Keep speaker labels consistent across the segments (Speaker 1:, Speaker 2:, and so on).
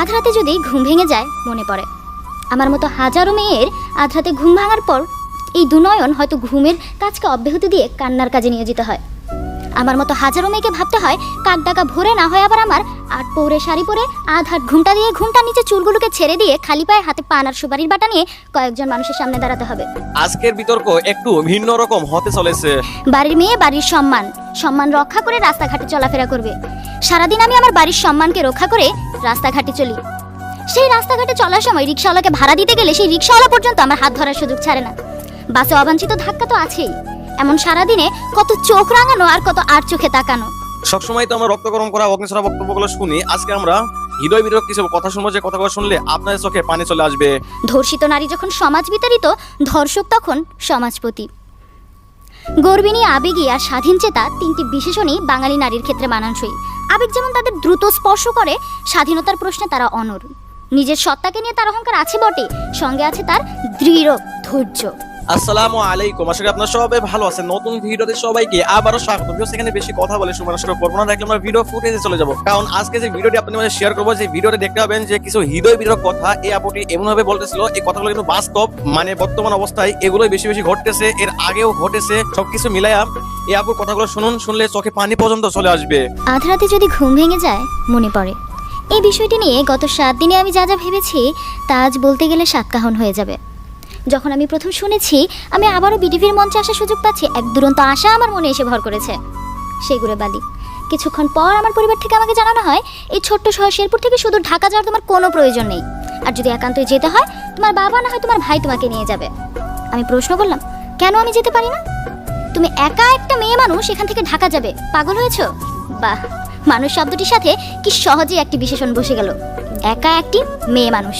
Speaker 1: আধ রাতে যদি ঘুম ভেঙে যায় মনে পড়ে। আমার মতো হাজারো মেয়ের আধরাতে ঘুম ভাঙার পর এই দুনয়ন হয়তো ঘুমের কাজকে অব্যাহতি দিয়ে কান্নার কাজে নিয়োজিত হয়। আমার মতো হাজারো মেয়েকে ভাবতে হয় কাক ডাকা ভোরে না হয় আবার আমার আট পৌরে শাড়ি পরে আধ হাত ঘুমটা দিয়ে ঘুমটার নিচে চুলগুলোকে ছেড়ে দিয়ে খালি পায়ে হাতে পান আর সুপারির বাটা নিয়ে কয়েকজন মানুষের সামনে দাঁড়াতে হবে।
Speaker 2: আজকের বিতর্ক একটু ভিন্ন রকম হতে চলেছে।
Speaker 1: বাড়ির মেয়ে বাড়ির সম্মান। সম্মান রক্ষা করে রাস্তাঘাটে চলাফেরা করবে। সারাদিন আমি আমার বাড়ির সম্মানকে রক্ষা করে রাস্তাঘাটে চলি। সেই রাস্তাঘাটে চলার সময় রিক্সাওয়ালাকে ভাড়া দিতে গেলে সেই রিক্সাওয়ালা পর্যন্ত আমার হাত ধরার সুযোগ ছাড়ে না। বাসে অবাঞ্ছিত ধাক্কা তো আছেই। এমন সারাদিনে কত চোখ রাঙানো আর কত আর চোখে তাকানো।
Speaker 2: সবসময় তো আমরা রক্ত গরম করা অগ্নিছড়া বক্তব্যগুলো শুনি। আজকে আমরা হৃদয় বিরোধ কিছু কথা শুনব যে কথাগুলো শুনলে আপনার চোখে পানি চলে আসবে।
Speaker 1: ধর্ষিত নারী যখন সমাজ বিতাড়িত ধর্ষক তখন সমাজপতি। গর্বিণী আবেগী আর স্বাধীন চেতা তিনটি বিশেষণই বাঙালি নারীর ক্ষেত্রে মানানসই। আবেগ যেমন তাদের দ্রুত স্পর্শ করে, স্বাধীনতার প্রশ্নে তারা অনর নিজের সত্তাকে নিয়ে তার অহংকার আছে বটে, সঙ্গে আছে তার দৃঢ় ধৈর্য।
Speaker 2: আসসালামু আলাইকুম। আশা করি আপনারা সবাই ভালো আছেন। নতুন ভিডিওতে সবাইকে আবারও স্বাগত। ভিডিও সেখানে বেশি কথা বলে সময় নষ্ট করব না। দেখলে আমরা ভিডিও ফুটেজে চলে যাব। কারণ আজকে যে ভিডিওটি আপনাদের মাঝে শেয়ার করব যে ভিডিওতে দেখতে পাবেন যে কিছু হৃদয় বিরোধ কথা এই আপুটি এমন ভাবে বলতেছিল। এই কথাগুলো কিন্তু বাস্তব মানে বর্তমান অবস্থায় এগুলোই বেশি বেশি ঘটতেছে, এর আগেও ঘটেছে, সবকিছু মিলায়া এই আপুর কথাগুলো শুনুন, শুনলে চোখে পানি পর্যন্ত চলে আসবে।
Speaker 1: আধ রাতে যদি ঘুম ভেঙে যায়, মনে পড়ে। এই বিষয়টি নিয়ে গত সাত দিনে আমি যা যা ভেবেছি, তা আজ বলতে গেলে সাতকাহন হয়ে যাবে। যখন আমি প্রথম শুনেছি, আমি আবারও বিটিভির মঞ্চে আসার সুযোগ পাচ্ছি, এক দুরন্ত আশা আমার মনে এসে ভর করেছে। সেগুলো বালি। কিছুক্ষণ পর আমার পরিবার থেকে আমাকে জানানো হয়, এই ছোট্ট শহর শেরপুর থেকে শুধু ঢাকা যাওয়ার তোমার কোনো প্রয়োজন নেই। আর যদি একান্তই যেতে হয়, তোমার বাবা না হয় তোমার ভাই তোমাকে নিয়ে যাবে। আমি প্রশ্ন করলাম, কেন আমি যেতে পারি না? তুমি একা একটা মেয়ে মানুষ, এখান থেকে ঢাকা যাবে। পাগল হয়েছো? বাহ, মানুষ শব্দটির সাথে কি সহজে একটি বিশেষণ বসে গেল। একা একটি মেয়ে মানুষ।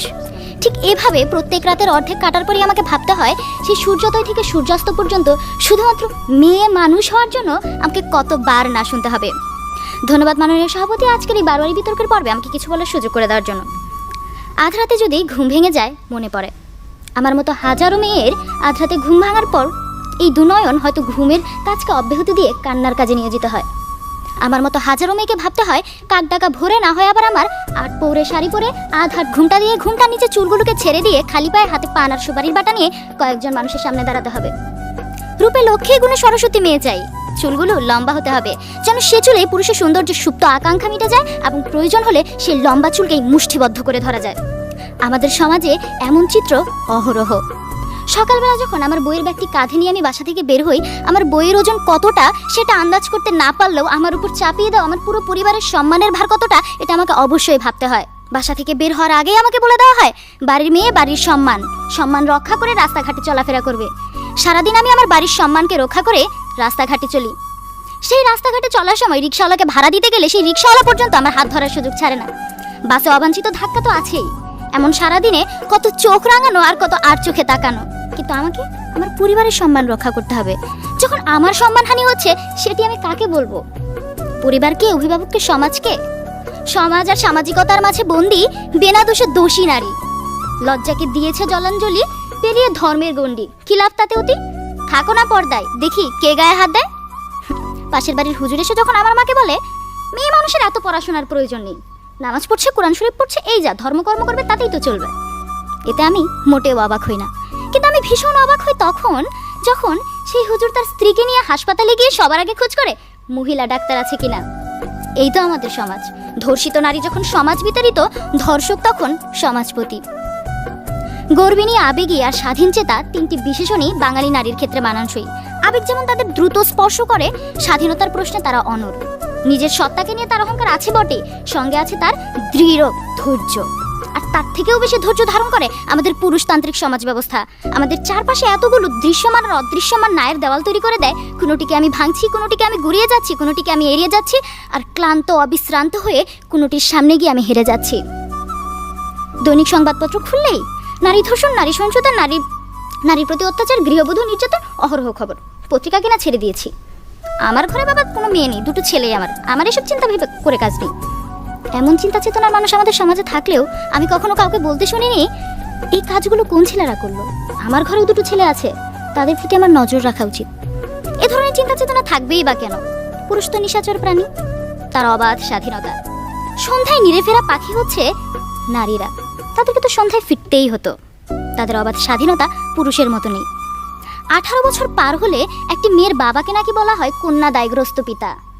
Speaker 1: ঠিক এভাবে প্রত্যেক রাতের অর্ধেক কাটার পরই আমাকে ভাবতে হয় সেই সূর্যোদয় থেকে সূর্যাস্ত পর্যন্ত শুধুমাত্র মেয়ে মানুষ হওয়ার জন্য আমাকে কতবার না শুনতে হবে। ধন্যবাদ মাননীয় সভাপতি, আজকের এই বারোয়ারি বিতর্কের পর্বে আমাকে কিছু বলার সুযোগ করে দেওয়ার জন্য। আধ রাতে যদি ঘুম ভেঙে যায়, মনে পড়ে। আমার মতো হাজারো মেয়ের আধ রাতে ঘুম ভাঙার পর এই দুনয়ন হয়তো ঘুমের কাজকে অব্যাহতি দিয়ে কান্নার কাজে নিয়োজিত হয়। আমার মতো হাজারো মেয়েকে ভাবতে হয় কাক ডাকা ভোরে না হয় আবার আমার। আট পৌরে শাড়ি পরে আধ ঘুমটা দিয়ে ঘুমটার নিচে চুলগুলোকে ছেড়ে দিয়ে খালি পায়ে হাতে পান আর সুপারির বাটা নিয়ে কয়েকজন মানুষের সামনে দাঁড়াতে হবে। রূপে লক্ষ্মী গুণে সরস্বতী মেয়ে চাই। চুলগুলো লম্বা হতে হবে। যেন সে চুলে পুরুষের সৌন্দর্য সুপ্ত আকাঙ্ক্ষা মিটে যায় এবং প্রয়োজন হলে সে লম্বা চুলকেই মুষ্টিবদ্ধ করে ধরা যায়। আমাদের সমাজে এমন চিত্র অহরহ। সকালবেলা যখন আমার বইয়ের ব্যাগটি কাঁধে নিয়ে আমি বাসা থেকে বের হই, আমার বইয়ের ওজন কতটা সেটা আন্দাজ করতে না পারলেও আমার উপর চাপিয়ে দেওয়া আমার পুরো পরিবারের সম্মানের ভার কতটা, এটা আমাকে অবশ্যই ভাবতে হয়। বাসা থেকে বের হওয়ার আগেই আমাকে বলে দেওয়া হয়, বাড়ির মেয়ে, বাড়ির সম্মান। সম্মান রক্ষা করে রাস্তাঘাটে চলাফেরা করবে। সারাদিন আমি আমার বাড়ির সম্মানকে রক্ষা করে রাস্তাঘাটে চলি। সেই রাস্তাঘাটে চলার সময় রিক্সাওয়ালাকে ভাড়া দিতে গেলে সেই রিক্সাওয়ালা পর্যন্ত আমার হাত ধরার সুযোগ ছাড়ে না। বাসে অবাঞ্ছিত ধাক্কা তো আছেই। এমন সারাদিনে কত চোখ রাঙানো আর কত আর চোখে তাকানো। কিন্তু আমাকে আমার পরিবারের সম্মান রক্ষা করতে হবে। যখন আমার সম্মানহানি হচ্ছে, সেটি আমি কাকে বলব? পরিবারকে অভিভাবককে সমাজকে সমাজ আর সামাজিকতার মাঝে বন্দি বেনা দোষে দোষী নারী। লজ্জাকে দিয়েছে জলাঞ্জলি, পেরিয়ে ধর্মের গণ্ডি। লাভ তাতে অতি? থাকো না পর্দায়, দেখি কে গায়ে হাত দেয়? পাশের বাড়ির হুজুর এসে যখন আমার মাকে বলে, মেয়ে মানুষের এত পড়াশোনার প্রয়োজন নেই। নামাজ পড়ছে, কোরআন শরীফ পড়ছে, এই যা ধর্মকর্ম করবে, তাতেই তো চলবে। এতে আমি মোটেও অবাক হই না। কিন্তু আমি ভীষণ অবাক হই তখন, যখন সেই হুজুর তার স্ত্রীকে নিয়ে হাসপাতালে গিয়ে সবার আগে খোঁজ করে, মহিলা ডাক্তার আছে কিনা। এই তো আমাদের সমাজ। ধর্ষিত নারী যখন সমাজ বিতাড়িত, ধর্ষক তখন সমাজপতি। গর্বিণী আবেগী আর স্বাধীন চেতা তিনটি বিশেষণই বাঙালি নারীর ক্ষেত্রে মানানসই। আবেগ যেমন তাদের দ্রুত স্পর্শ করে, স্বাধীনতার প্রশ্নে তারা অনর নিজের সত্তাকে নিয়ে তার অহংকার আছে বটে, সঙ্গে আছে তার দৃঢ় ধৈর্য। আর তার থেকেও বেশি ধৈর্য ধারণ করে আমাদের পুরুষতান্ত্রিক সমাজ ব্যবস্থা। আমাদের চারপাশে এতগুলো দৃশ্যমান আর অদৃশ্যমান নায়ের দেওয়াল তৈরি করে দেয়, কোনোটিকে আমি ভাঙছি, কোনোটিকে আমি গুড়িয়ে যাচ্ছি, কোনোটিকে আমি এড়িয়ে যাচ্ছি, আর ক্লান্ত, অবিশ্রান্ত হয়ে কোনোটির সামনে গিয়ে আমি হেরে যাচ্ছি। দৈনিক সংবাদপত্র খুললেই নারী ধর্ষণ, নারী সহিংসতা, নারী, নারীর প্রতি অত্যাচার, গৃহবধূ, নির্যাতন, অহরহ খবর। পত্রিকা কিনা ছেড়ে দিয়েছি। আমার ঘরে বাবা কোনো মেয়ে নেই, দুটো ছেলেই আমার। আমার এসব চিন্তা করে কাজ নেই। এমন চিন্তা চেতনার মানুষ আমাদের সমাজে থাকলেও আমি কখনো কাউকে বলতে শুনিনি। এই কাজগুলো কোন ছেলেরা করল? আমার ঘরেও দুটো ছেলে আছে। তাদের প্রতি আমার নজর রাখা উচিত। এ ধরনের চিন্তা চেতনা থাকবেই বা কেন? পুরুষ তো নিশাচর প্রাণী। তার অবাধ স্বাধীনতা। সন্ধ্যায় নিরে ফেরা পাখি হচ্ছে নারীরা। তাদেরকে তো সন্ধ্যায় ফিরতেই হতো। তাদের অবাধ স্বাধীনতা পুরুষের মতো নেই। আঠারো বছর পার হলে একটি মেয়ের বাবাকে নাকি বলা হয় কন্যা দায়গ্রস্ত পিতা।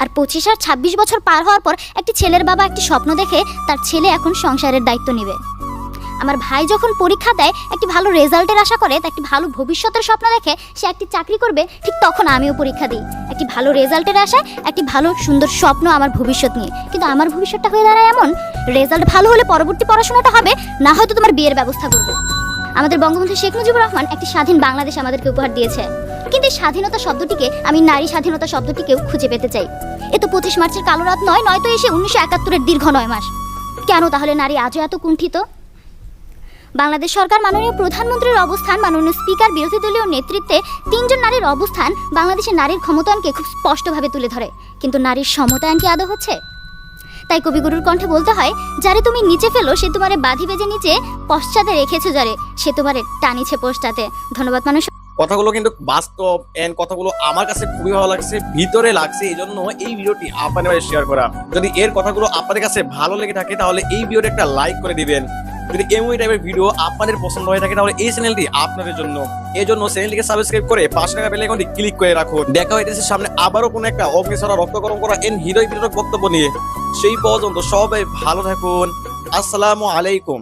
Speaker 1: আর পঁচিশ আর ছাব্বিশ বছর পার হওয়ার পর একটি ছেলের বাবা একটি স্বপ্ন দেখে তার ছেলে এখন সংসারের দায়িত্ব নেবে। আমার ভাই যখন পরীক্ষা দেয়, একটি ভালো রেজাল্টের আশা করে, একটি ভালো ভবিষ্যতের স্বপ্ন দেখে সে একটি চাকরি করবে, ঠিক তখন আমিও পরীক্ষা দিই। একটি ভালো রেজাল্টের আশায়, একটি ভালো সুন্দর স্বপ্ন আমার ভবিষ্যৎ নিয়ে। কিন্তু আমার ভবিষ্যৎটা হয়ে দাঁড়ায় এমন, রেজাল্ট ভালো হলে পরবর্তী পড়াশোনাটা হবে, না হয়তো তোমার বিয়ের ব্যবস্থা করব। আমাদের বঙ্গবন্ধু শেখ মুজিবুর রহমান একটি স্বাধীন বাংলাদেশ আমাদেরকে উপহার দিয়েছে। কিন্তু স্বাধীনতা শব্দটিকে আমি নারী স্বাধীনতা শব্দটিকেও খুঁজে পেতে চাই। এ তো পঁচিশ মার্চের কালো রাত নয়, নয়তো এসে উনিশশো একাত্তরের দীর্ঘ নয় মাস। কেন তাহলে নারী আজও এত কুণ্ঠিত? বাংলাদেশ সরকার মাননীয় প্রধানমন্ত্রীর অবস্থান, মাননীয় স্পিকার, বিরোধী দলীয় নেতৃত্বে তিনজন নারীর অবস্থান বাংলাদেশের নারীর ক্ষমতায়নকে খুব স্পষ্টভাবে তুলে ধরে। কিন্তু নারীর সমতায়ন কি আদৌ হচ্ছে? তাই কবিগুরুর কণ্ঠে বলতে হয়, যারে তুমি নিচে ফেলো, সে তোমারে বাঁধি বেজে নিচে পশ্চাতে রেখেছো যারে, সে তোমারে টানিছে পশ্চাতে ধন্যবাদ মানুষ
Speaker 2: কথাগুলো কিন্তু বাস্তব এন্ড কথাগুলো আমার কাছে খুবই ভালো লাগছে, ভিতরে লাগছে এই জন্য এই ভিডিওটি আপনাদের মাঝে শেয়ার করা। যদি এর কথাগুলো আপনাদের কাছে ভালো লেগে থাকে, তাহলে এই ভিডিওটা একটা লাইক করে দিবেন। যদি এমন টাইপের ভিডিও আপনাদের পছন্দ হয়ে থাকে, তাহলে এই চ্যানেলটি আপনাদের জন্য। এই জন্য চ্যানেলটিকে সাবস্ক্রাইব করে পাশে টাকা বেল এখন ক্লিক করে রাখুন। দেখা হইতেছে সামনে আবারও কোনো একটা অগ্নিছড়া রক্ত গরম করা এন হৃদয় বিতরক বক্তব্য নিয়ে। সেই পর্যন্ত সবাই ভালো থাকুন। আসসালামু আলাইকুম।